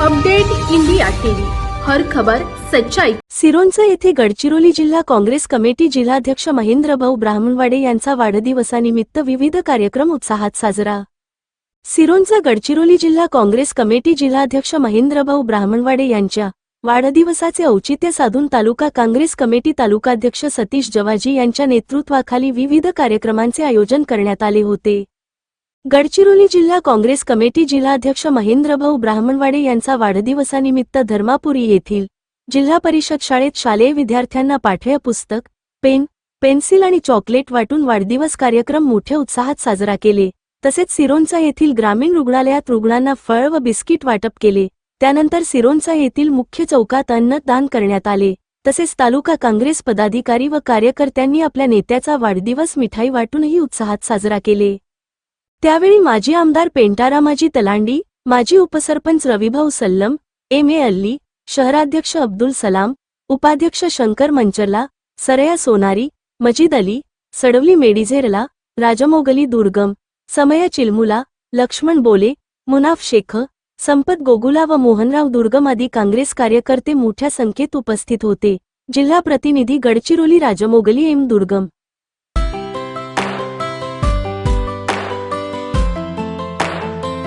Update India TV. हर खबर सच्चाई. सिरोंचा येथे गडचिरोली जिल्हा काँग्रेस कमिटी जिल्हाध्यक्ष महेंद्र भाऊ ब्राह्मणवाडे यांचा वाढदिवसानिमित्त विविध कार्यक्रम उत्साहात साजरा. सिरोंचा गडचिरोली जिल्हा काँग्रेस कमिटी जिल्हाध्यक्ष महेंद्रभाऊ ब्राह्मणवाडे यांच्या वाढदिवसाचे औचित्य साधून तालुका काँग्रेस कमिटी तालुकाध्यक्ष सतीश जवाजी यांच्या नेतृत्वाखाली विविध कार्यक्रमांचे आयोजन करण्यात आले होते. गडचिरोली जिल्हा काँग्रेस कमिटी जिल्हाध्यक्ष महेंद्रभाऊ ब्राह्मणवाडे यांचा वाढदिवसानिमित्त धर्मापुरी येथील जिल्हा परिषद शाळेत शालेय विद्यार्थ्यांना पाठ्य पुस्तक पेन पेन्सिल आणि चॉकलेट वाटून वाढदिवस कार्यक्रम मोठ्या उत्साहात साजरा केले. तसेच सिरोंचा येथील ग्रामीण रुग्णालयात रुग्णांना फळ व बिस्किट वाटप केले. त्यानंतर सिरोंचा येथील मुख्य चौकात अन्नदान करण्यात आले. तसेच तालुका काँग्रेस पदाधिकारी व कार्यकर्त्यांनी आपल्या नेत्याचा वाढदिवस मिठाई वाटूनही उत्साहात साजरा केले. त्यावेळी माजी आमदार पेंटारामाजी तलांडी माजी उपसरपंच रविभाऊ सल्लम एम ए अल्ली शहराध्यक्ष अब्दुल सलाम उपाध्यक्ष शंकर मंचरला सरया सोनारी मजीद अली सडवली मेडिझेरला राजमोगली दुर्गम समया चिलमुला लक्ष्मण बोले मुनाफ शेख संपत गोगुला व मोहनराव दुर्गम आदी काँग्रेस कार्यकर्ते मोठ्या संख्येत उपस्थित होते. जिल्हा प्रतिनिधी गडचिरोली राजमोगली एम दुर्गम.